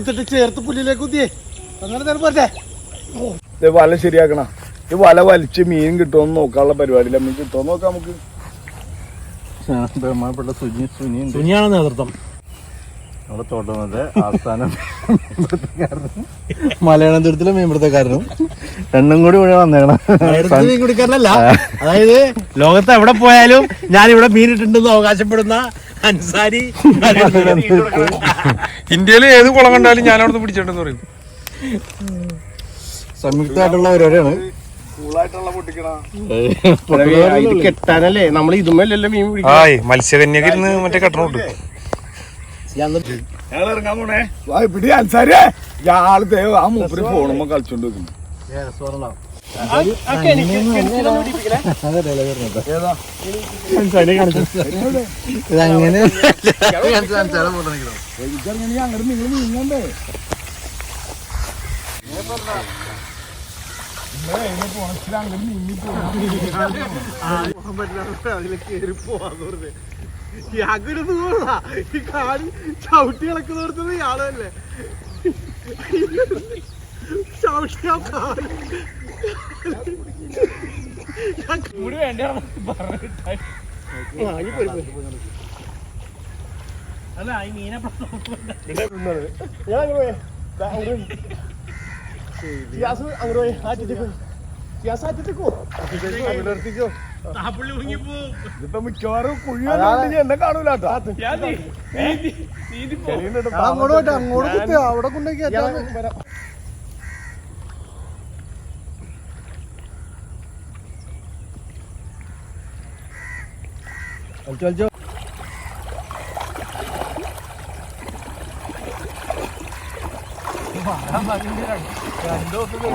എടുത്തിട്ട് ചേർത്ത് പുല്ലിലേക്ക് കുത്തിയേ അങ്ങനെ തന്നെ പോട്ടെ ഇത് വല ശരിയാക്കണ. ഈ വല വലിച്ച് മീൻ കിട്ടുമെന്ന് നോക്കാനുള്ള പരിപാടിയില്ല. മീൻ കിട്ടുമെന്ന് നോക്കാം നമുക്ക്. ബഹുമാനപ്പെട്ട സുനി സുനി സുനിയാണ് നേതൃത്വം. നമ്മുടെ തോട്ടുന്നത് ആസ്ഥാനം മലയാളം തീരത്തിലെ മീൻപിടുത്തക്കാരനും രണ്ടും കൂടി ഇവിടെ വന്നേക്കണം. മീൻ കുടിക്കാരനല്ല അതായത് ലോകത്ത് എവിടെ പോയാലും ഞാൻ ഇവിടെ മീനിട്ടുണ്ടെന്ന് അവകാശപ്പെടുന്ന അൻസാരി. ഇന്ത്യയിൽ ഏത് കുളം കണ്ടാലും ഞാൻ അവിടുന്ന് പിടിച്ചിട്ടെന്ന് പറയും. സംയുക്തമായിട്ടുള്ള പരിപാടിയാണ്. കൂളായിട്ടുള്ള പൊട്ടിക്കണ ഇത് കെട്ടാനല്ലേ? നമ്മൾ ഇതുമല്ലല്ലോ മീൻ പിടിക്കും ആയ് മത്സ്യകന്യക ഇരുന്ന് മറ്റേ കട്ടണോട്ട് ഇറങ്ങാൻ പോണേ? പിടി ആ മൂപ്പര് ഫോണുമ്പോ കളിച്ചോണ്ട് വെക്കുന്നു ഇതങ്ങനെ നിങ്ങൾ നീങ്ങണ്ടേ? അങ്ങോട്ട് ഈ കാട് ചവിട്ടി ഇളക്കുന്നോടത്തത് ഇയാളല്ലേ ചവിട്ടി വേണ്ട അല്ല ഈ മീനെ താപ്പുള്ളി മുങ്ങിപ്പോ ഇതിപ്പോ മിക്കവാറും കുഴി എന്നെ കാണൂല അങ്ങോട്ട് പോട്ടെ അങ്ങോട്ട് കുത്തി അവിടെ കൊണ്ടേക്ക്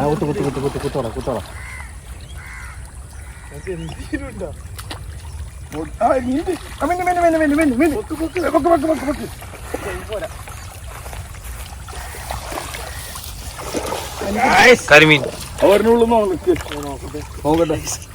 കുത്തു കുത്തു കുത്തു കുത്തു കുത്തോളാം കുത്തോളാം കരിമീൻ അവരിനുള്ളിൽ നോക്ക് നോക്കട്ടെ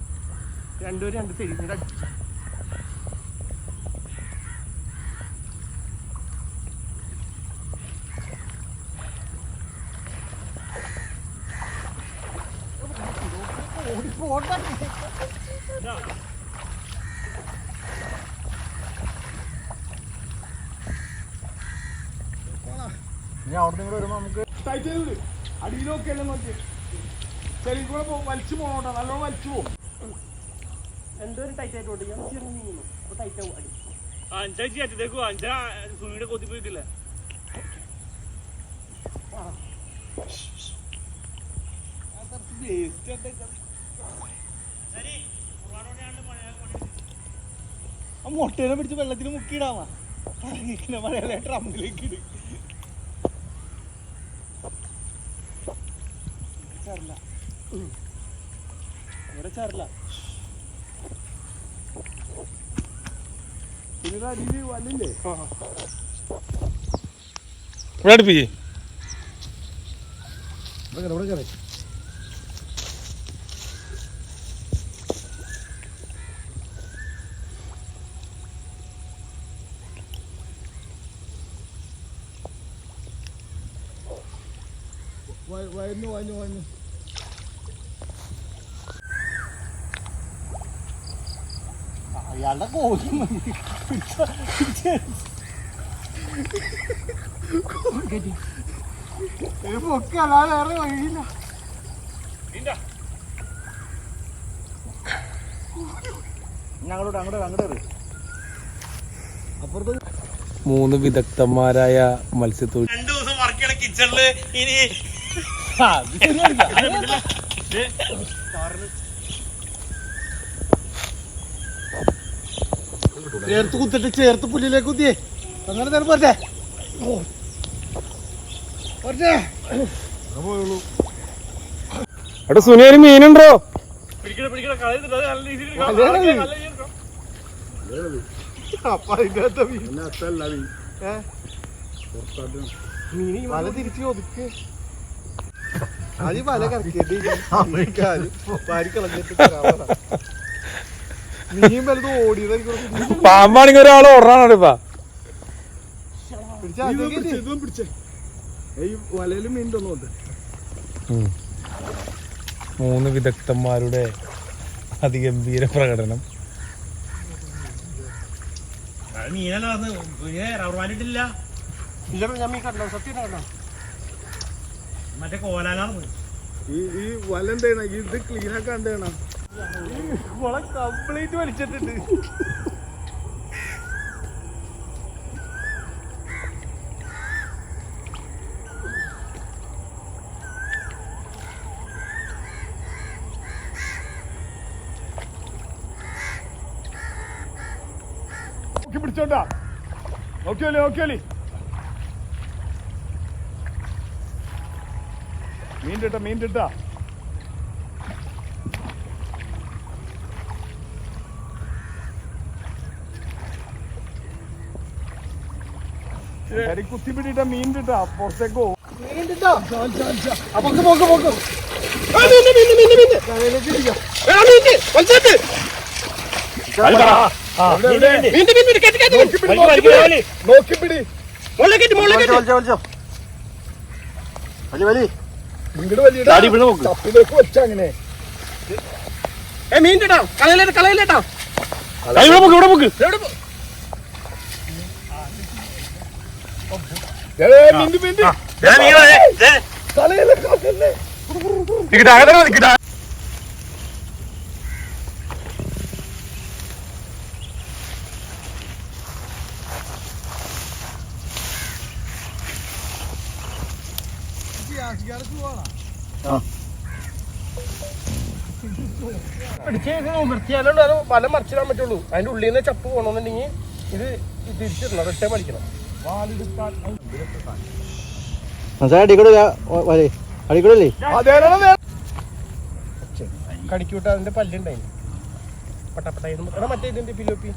രണ്ടുപേരും രണ്ട് തിരിഞ്ഞിട്ട് ഇനി അവിടെ വരുമ്പോ നമുക്ക് അടിയിലൊക്കെ അല്ലേ നോക്കി. ചെറിയ കൂടെ വലിച്ചു പോണോട്ടോ. നല്ലോണം വലിച്ചു പോകും രണ്ടുപേരും ടൈറ്റ് ആയിട്ട് ഓടിക്കാം. ചെറിയ നീങ്ങുന്നു അപ്പോൾ ടൈറ്റ് ആവും അടി. അഞ്ചാഴ്ച അറ്റത്തേക്കോ അഞ്ചാ സുനിയുടെ കൊത്തി പോയിട്ടില്ല? ആ മുട്ടേനെ പിടിച്ച് വെള്ളത്തിൽ മുക്കിയിടാമാ ഇങ്ങനെ മഴയല്ലേ ട്രമ്പിലേക്ക് ഇട്. ചരല. ഇവിടെ ചരല. അടിയിൽ വല്ലില്ലേ ഇവിടെ അടുപ്പിക്ക് വയന്നു വയന്നു വയന്നു അയാളുടെ പൊക്കെ അല്ലാതെ വേറെ വഴിയില്ല. ഞങ്ങളോട് അങ്ങോട്ട് അങ്ങോട്ട് മൂന്ന് വിദഗ്ധന്മാരായ മത്സ്യത്തൊഴിൽ രണ്ടു ദിവസം വർക്ക് ചെയ്യണ കിച്ചണിൽ ഇനി ചേർത്ത് കുത്തിട്ട് ചേർത്ത് പുല്ലിലേക്ക് കുത്തിയേ. അങ്ങനെ തന്നെ പോരട്ടെ. പോരട്ടെ. എടാ സുനിയൊരു മീനുണ്ടോ? വല തിരിച്ച് ഒതുക്ക്. അത് വല കറക്കിയിട്ട് പാരി പാമ്പാണെങ്കിൽ ഒരാൾ ഓടാനാണ് ഇപ്പൊ. മൂന്ന് വിദഗ്ധന്മാരുടെ അതിഗംഭീര പ്രകടനം. മറ്റേ കോലാലാണ് ഈ ഈ വല എന്താണ് ഇത് ക്ലീൻ ആക്കാൻ എന്താണ് കംപ്ലീറ്റ് വലിച്ചിട്ടുണ്ട് മീൻ കിട്ടാ മീൻ കിട്ടാ കരി കുത്തി പിടിട്ട മീൻ കിട്ടാ പുറത്തേക്ക് പോക്ക് പോക്ക് മീൻ കേട്ടോ കളയിലേട്ടോ കളയിലേട്ടോ. ഇവിടെ പോക്ക് മിന്തി മിന്തി നിർത്തിയാലുള്ളൂ അത് വല മറിച്ചിടാൻ പറ്റുള്ളൂ. അതിന്റെ ഉള്ളിൽ നിന്ന് ചപ്പ് പോകണമെന്നുണ്ടെങ്കിൽ ഇത് തിരിച്ചിടണം റിട്ടേൺ പഠിക്കണം. കടിക്കൂട്ട അതിന്റെ പല്ലുണ്ടായി പട്ടപ്പട്ടായിരുന്നു മറ്റേ ഇതിന്റെ പിലോപ്പി.